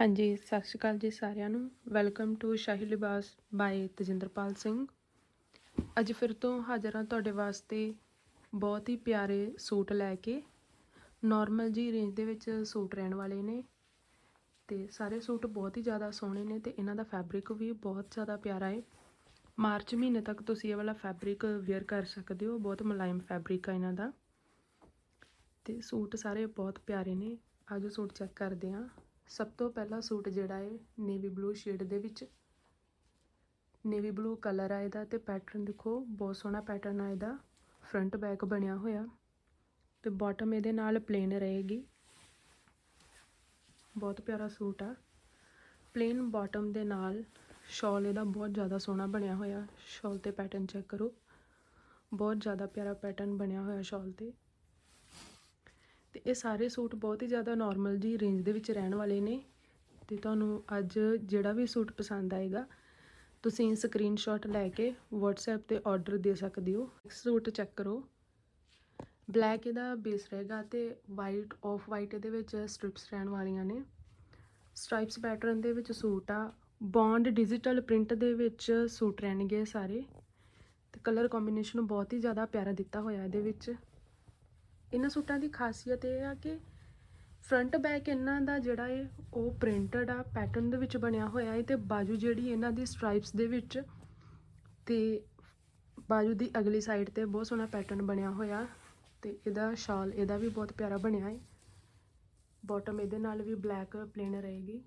ਹਾਂਜੀ, ਸਤਿ ਸ਼੍ਰੀ ਅਕਾਲ ਜੀ ਸਾਰਿਆਂ ਨੂੰ। Welcome to Shahi Libas by Tajinderpal Singh. ਅੱਜ ਫਿਰ ਤੋਂ ਹਾਜ਼ਰ ਹਾਂ ਤੁਹਾਡੇ ਵਾਸਤੇ ਬਹੁਤ ਹੀ ਪਿਆਰੇ ਸੂਟ ਲੈ ਕੇ। ਨਾਰਮਲ ਜੀ ਰੇਂਜ ਦੇ ਵਿੱਚ ਸੂਟ ਰਹਿਣ ਵਾਲੇ ਨੇ ਤੇ ਸਾਰੇ ਸੂਟ ਬਹੁਤ ਹੀ ਜ਼ਿਆਦਾ ਸੋਹਣੇ ਨੇ ਤੇ ਇਹਨਾਂ ਦਾ ਫੈਬਰਿਕ ਵੀ ਬਹੁਤ ਜ਼ਿਆਦਾ ਪਿਆਰਾ ਹੈ ਮਾਰਚ ਮਹੀਨੇ ਤੱਕ ਤੁਸੀਂ ਇਹ ਵਾਲਾ ਫੈਬਰਿਕ ਵੇਅਰ ਕਰ ਸਕਦੇ ਹੋ, ਬਹੁਤ ਮੁਲਾਇਮ ਫੈਬਰਿਕ ਆ ਇਹਨਾਂ ਦਾ। ਤੇ ਸੂਟ ਸਾਰੇ ਬਹੁਤ ਪਿਆਰੇ ਨੇ। ਆਜੋ ਸੂਟ ਚੈੱਕ ਕਰਦੇ ਹਾਂ। ਸਭ ਤੋਂ ਪਹਿਲਾ ਸੂਟ ਜਿਹੜਾ ਹੈ ਨੇਵੀ ਬਲੂ ਸ਼ੇਡ ਦੇ ਵਿੱਚ। ਨੇਵੀ ਬਲੂ ਕਲਰ ਆ ਇਹਦਾ ਤੇ ਪੈਟਰਨ ਦੇਖੋ, ਬਹੁਤ ਸੋਹਣਾ ਪੈਟਰਨ ਆ ਇਹਦਾ। ਫਰੰਟ ਬੈਕ ਬਣਿਆ ਹੋਇਆ ਤੇ ਬਾਟਮ ਇਹਦੇ ਨਾਲ ਪਲੇਨ ਰਹੇਗੀ। ਬਹੁਤ ਪਿਆਰਾ ਸੂਟ ਆ। ਪਲੇਨ ਬਾਟਮ ਦੇ ਨਾਲ ਸ਼ਾਲ ਇਹਦਾ ਬਹੁਤ ਜ਼ਿਆਦਾ ਸੋਹਣਾ ਬਣਿਆ ਹੋਇਆ। ਸ਼ਾਲ ਤੇ ਪੈਟਰਨ ਚੈੱਕ ਕਰੋ। ਬਹੁਤ ਜ਼ਿਆਦਾ ਪਿਆਰਾ ਪੈਟਰਨ ਬਣਿਆ ਹੋਇਆ ਸ਼ਾਲ ਤੇ। ਤੇ ਇਹ ਸਾਰੇ ਸੂਟ ਬਹੁਤ ਹੀ ਜ਼ਿਆਦਾ ਨਾਰਮਲ ਜੀ ਰੇਂਜ ਦੇ ਵਿੱਚ ਰਹਿਣ ਵਾਲੇ ਨੇ। ਤੇ ਤੁਹਾਨੂੰ ਅੱਜ ਜਿਹੜਾ ਵੀ ਸੂਟ ਪਸੰਦ ਆਏਗਾ, ਤੁਸੀਂ ਸਕਰੀਨਸ਼ਾਟ ਲੈ ਕੇ WhatsApp ਤੇ ਆਰਡਰ ਦੇ ਸਕਦੇ ਹੋ। ਸੂਟ ਚੈੱਕ ਕਰੋ। ਬਲੈਕ ਇਹਦਾ ਬੇਸ ਰਹੇਗਾ ਤੇ ਵਾਈਟ ਆਫ ਵਾਈਟ ਇਹਦੇ ਵਿੱਚ ਸਟ੍ਰਿਪਸ ਰਹਿਣ ਵਾਲੀਆਂ ਨੇ। ਸਟ੍ਰਾਈਪਸ ਪੈਟਰਨ ਦੇ ਵਿੱਚ ਸੂਟ ਆ। ਬੌਂਡ ਡਿਜੀਟਲ ਪ੍ਰਿੰਟ ਦੇ ਵਿੱਚ ਸੂਟ ਰਹਿਣਗੇ ਸਾਰੇ। ਤੇ ਕਲਰ ਕੰਬੀਨੇਸ਼ਨ ਬਹੁਤ ਹੀ ਜ਼ਿਆਦਾ ਪਿਆਰਾ ਦਿੱਤਾ ਹੋਇਆ ਇਹਦੇ ਵਿੱਚ। ਇਹਨਾਂ ਸੂਟਾਂ ਦੀ ਖਾਸੀਅਤ ਇਹ ਆ ਕਿ ਫਰੰਟ ਬੈਕ ਇਹਨਾਂ ਦਾ ਜਿਹੜਾ ਹੈ ਉਹ ਪ੍ਰਿੰਟਡ ਆ ਪੈਟਰਨ ਦੇ ਵਿੱਚ ਬਣਿਆ ਹੋਇਆ ਹੈ ਤੇ ਬਾਜੂ ਜਿਹੜੀ ਇਹਨਾਂ ਦੀ ਸਟ੍ਰਾਈਪਸ ਦੇ ਵਿੱਚ ਤੇ ਬਾਜੂ ਦੀ ਅਗਲੀ ਸਾਈਡ ਤੇ ਬਹੁਤ ਸੋਹਣਾ ਪੈਟਰਨ ਬਣਿਆ ਹੋਇਆ ਤੇ ਇਹਦਾ ਸ਼ਾਲ ਇਹਦਾ ਵੀ ਬਹੁਤ ਪਿਆਰਾ ਬਣਿਆ ਹੈ। ਬਾਟਮ ਇਹਦੇ ਨਾਲ ਵੀ ਬਲੈਕ ਪਲੇਨ ਰਹੇਗੀ।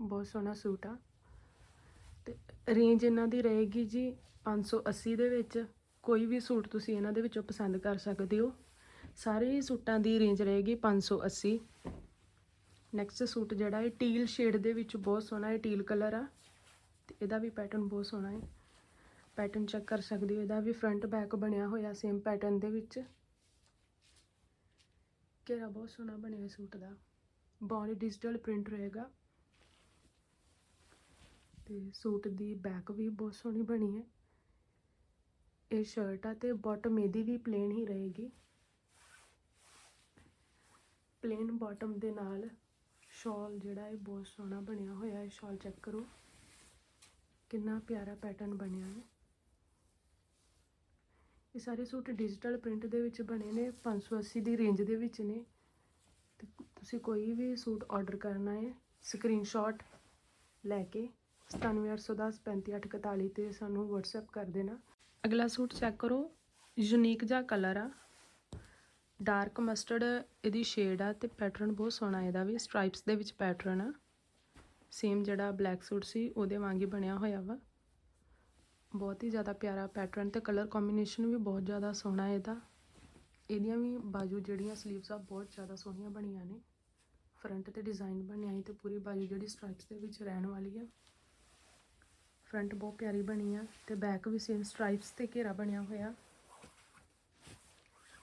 ਬਹੁਤ ਸੋਹਣਾ ਸੂਟ ਆ। ਤੇ ਰੇਂਜ ਇਹਨਾਂ ਦੀ ਰਹੇਗੀ ਜੀ 580 ਦੇ ਵਿੱਚ। ਕੋਈ ਵੀ ਸੂਟ ਤੁਸੀਂ ਇਹਨਾਂ ਦੇ ਵਿੱਚੋਂ ਪਸੰਦ ਕਰ ਸਕਦੇ ਹੋ। ਸਾਰੇ ਸੂਟਾਂ ਦੀ ਰੇਂਜ ਰਹੇਗੀ 580 ਨੈਕਸਟ ਸੂਟ ਜਿਹੜਾ ਹੈ ਟੀਲ ਸ਼ੇਡ ਦੇ ਵਿੱਚ ਬਹੁਤ ਸੋਹਣਾ ਹੈ ਟੀਲ ਕਲਰ ਆ। ਤੇ ਇਹਦਾ ਵੀ ਪੈਟਰਨ ਬਹੁਤ ਸੋਹਣਾ ਹੈ। ਪੈਟਰਨ ਚੈੱਕ ਕਰ ਸਕਦੇ ਹੋ, ਇਹਦਾ ਵੀ ਫਰੰਟ ਬੈਕ ਬਣਿਆ ਹੋਇਆ ਸੇਮ ਪੈਟਰਨ ਦੇ ਵਿੱਚ। ਘੇਰਾ ਬਹੁਤ ਸੋਹਣਾ ਬਣਿਆ ਸੂਟ ਦਾ। ਬੌਡੀ ਡਿਜੀਟਲ ਪ੍ਰਿੰਟ ਰਹੇਗਾ। ਤੇ ਸੂਟ ਦੀ ਬੈਕ ਵੀ ਬਹੁਤ ਸੋਹਣੀ ਬਣੀ ਹੈ। ਇਹ ਸ਼ਰਟ ਆ ਤੇ ਬਾਟਮ ਇਹਦੀ ਵੀ ਪਲੇਨ ਹੀ ਰਹੇਗੀ। ਪਲੇਨ ਬਾਟਮ ਦੇ ਨਾਲ ਸ਼ਾਲ ਜਿਹੜਾ ਹੈ ਬਹੁਤ ਸੋਹਣਾ ਬਣਿਆ ਹੋਇਆ ਹੈ ਸ਼ਾਲ ਚੈੱਕ ਕਰੋ। ਕਿੰਨਾ ਪਿਆਰਾ ਪੈਟਰਨ ਬਣਿਆ ਹੈ। ਇਹ ਸਾਰੇ ਸੂਟ ਡਿਜੀਟਲ ਪ੍ਰਿੰਟ ਦੇ ਵਿੱਚ ਬਣੇ ਨੇ 580 ਦੀ ਰੇਂਜ ਦੇ ਵਿੱਚ ਨੇ। ਤੇ ਤੁਸੀਂ ਕੋਈ ਵੀ ਸੂਟ ਆਰਡਰ ਕਰਨਾ ਹੈ ਸਕਰੀਨਸ਼ਾਟ ਲੈ ਕੇ 9710 35841 ਤੇ ਸਾਨੂੰ WhatsApp ਕਰ ਦੇਣਾ। ਅਗਲਾ ਸੂਟ ਚੈੱਕ ਕਰੋ। ਯੂਨੀਕ ਜਿਹਾ ਕਲਰ ਆ। ਡਾਰਕ ਮਸਟਰਡ ਇਹਦੀ ਸ਼ੇਡ ਆ ਤੇ ਪੈਟਰਨ ਬਹੁਤ ਸੋਹਣਾ ਇਹਦਾ ਵੀ। ਸਟ੍ਰਾਈਪਸ ਦੇ ਵਿੱਚ ਪੈਟਰਨ ਆ। ਸੇਮ ਜਿਹੜਾ ਬਲੈਕ ਸੂਟ ਸੀ, ਉਹਦੇ ਵਾਂਗ ਹੀ ਬਣਿਆ ਹੋਇਆ ਵਾ। ਬਹੁਤ ਹੀ ਜ਼ਿਆਦਾ ਪਿਆਰਾ ਪੈਟਰਨ ਤੇ ਕਲਰ ਕੰਬੀਨੇਸ਼ਨ ਵੀ ਬਹੁਤ ਜ਼ਿਆਦਾ ਸੋਹਣਾ ਇਹਦਾ। ਇਹਦੀਆਂ ਵੀ ਬਾਜੂ ਜਿਹੜੀਆਂ ਸਲੀਵਸ ਆ, ਬਹੁਤ ਜ਼ਿਆਦਾ ਸੋਹਣੀਆਂ ਬਣੀਆਂ ਨੇ। ਫਰੰਟ ਤੇ ਡਿਜ਼ਾਈਨ ਬਣਿਆ ਹੈ ਤੇ ਪੂਰੀ ਬਾਜੂ ਜਿਹੜੀ ਸਟ੍ਰਾਈਪਸ ਦੇ ਵਿੱਚ ਰਹਿਣ ਵਾਲੀ ਆ। ਫਰੰਟ ਬਹੁਤ ਪਿਆਰੀ ਬਣੀ ਆ ਤੇ ਬੈਕ ਵੀ ਸੇਮ ਸਟ੍ਰਾਈਪਸ ਤੇ ਘੇਰਾ ਬਣਿਆ ਹੋਇਆ।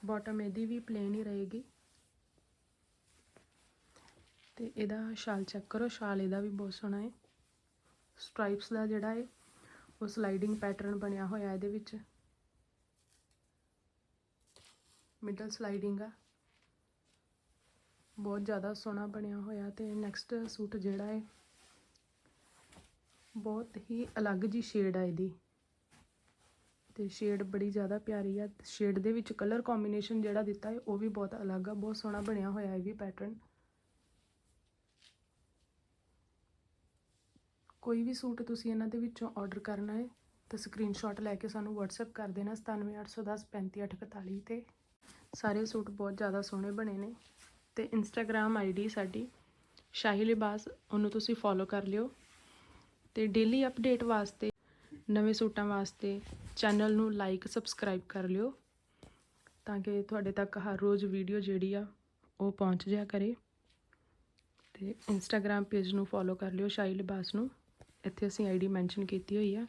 ਬਾਟਮ ਇਹਦੀ ਵੀ ਪਲੇਨ ਹੀ ਰਹੇਗੀ। ਤੇ ਇਹਦਾ ਸ਼ਾਲ ਚੈੱਕ ਕਰੋ ਸ਼ਾਲ ਇਹਦਾ ਵੀ ਬਹੁਤ ਸੋਹਣਾ ਹੈ ਸਟ੍ਰਾਈਪਸ ਦਾ ਜਿਹੜਾ ਹੈ ਉਹ ਸਲਾਈਡਿੰਗ ਪੈਟਰਨ ਬਣਿਆ ਹੋਇਆ ਇਹਦੇ ਵਿੱਚ। ਮਿਡਲ ਸਲਾਈਡਿੰਗ ਆ। ਬਹੁਤ ਜ਼ਿਆਦਾ ਸੋਹਣਾ ਬਣਿਆ ਹੋਇਆ ਤੇ ਨੈਕਸਟ ਸੂਟ ਜਿਹੜਾ ਹੈ ਬਹੁਤ ਹੀ ਅਲੱਗ ਜੀ ਸ਼ੇਡ ਆ ਇਹਦੀ। ਤੇ ਸ਼ੇਡ ਬੜੀ ਜ਼ਿਆਦਾ ਪਿਆਰੀ ਆ। ਸ਼ੇਡ ਦੇ ਵਿੱਚ ਕਲਰ ਕੰਬੀਨੇਸ਼ਨ ਜਿਹੜਾ ਦਿੱਤਾ ਹੈ, ਉਹ ਵੀ ਬਹੁਤ ਅਲੱਗ ਆ। ਬਹੁਤ ਸੋਹਣਾ ਬਣਿਆ ਹੋਇਆ ਇਹ ਵੀ ਪੈਟਰਨ ਕੋਈ ਵੀ ਸੂਟ ਤੁਸੀਂ ਇਹਨਾਂ ਦੇ ਵਿੱਚੋਂ ਆਰਡਰ ਕਰਨਾ ਹੈ, ਤਾਂ ਸਕਰੀਨਸ਼ਾਟ ਲੈ ਕੇ ਸਾਨੂੰ WhatsApp ਕਰ ਦੇਣਾ 97810 35841 ਤੇ। ਸਾਰੇ ਸੂਟ ਬਹੁਤ ਜ਼ਿਆਦਾ ਸੋਹਣੇ ਬਣੇ ਨੇ। ਤੇ ਇੰਸਟਾਗ੍ਰam ਆਈਡੀ ਸਾਡੀ ਸ਼ਾਹੀ ਲਿਬਾਸ, ਉਹਨੂੰ ਤੁਸੀਂ ਫੋਲੋ ਕਰ ਲਿਓ। ਤੇ ਡੇਲੀ ਅਪਡੇਟ ਵਾਸਤੇ, ਨਵੇਂ ਸੂਟਾਂ ਵਾਸਤੇ ਚੈਨਲ ਨੂੰ ਲਾਈਕ ਸਬਸਕ੍ਰਾਈਬ ਕਰ ਲਿਓ ਤਾਂ ਕਿ ਤੁਹਾਡੇ ਤੱਕ ਹਰ ਰੋਜ਼ ਵੀਡੀਓ ਜਿਹੜੀ ਆ, ਉਹ ਪਹੁੰਚ ਜਾਇਆ ਕਰੇ। ਤੇ ਇੰਸਟਾਗ੍ਰam ਪੇਜ ਨੂੰ ਫੋਲੋ ਕਰ ਲਿਓ ਸ਼ਾਹੀ ਲਿਬਾਸ ਨੂੰ। ਇੱਥੇ ਅਸੀਂ ਆਈਡੀ ਮੈਂਸ਼ਨ ਕੀਤੀ ਹੋਈ ਆ।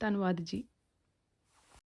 ਧੰਨਵਾਦ ਜੀ।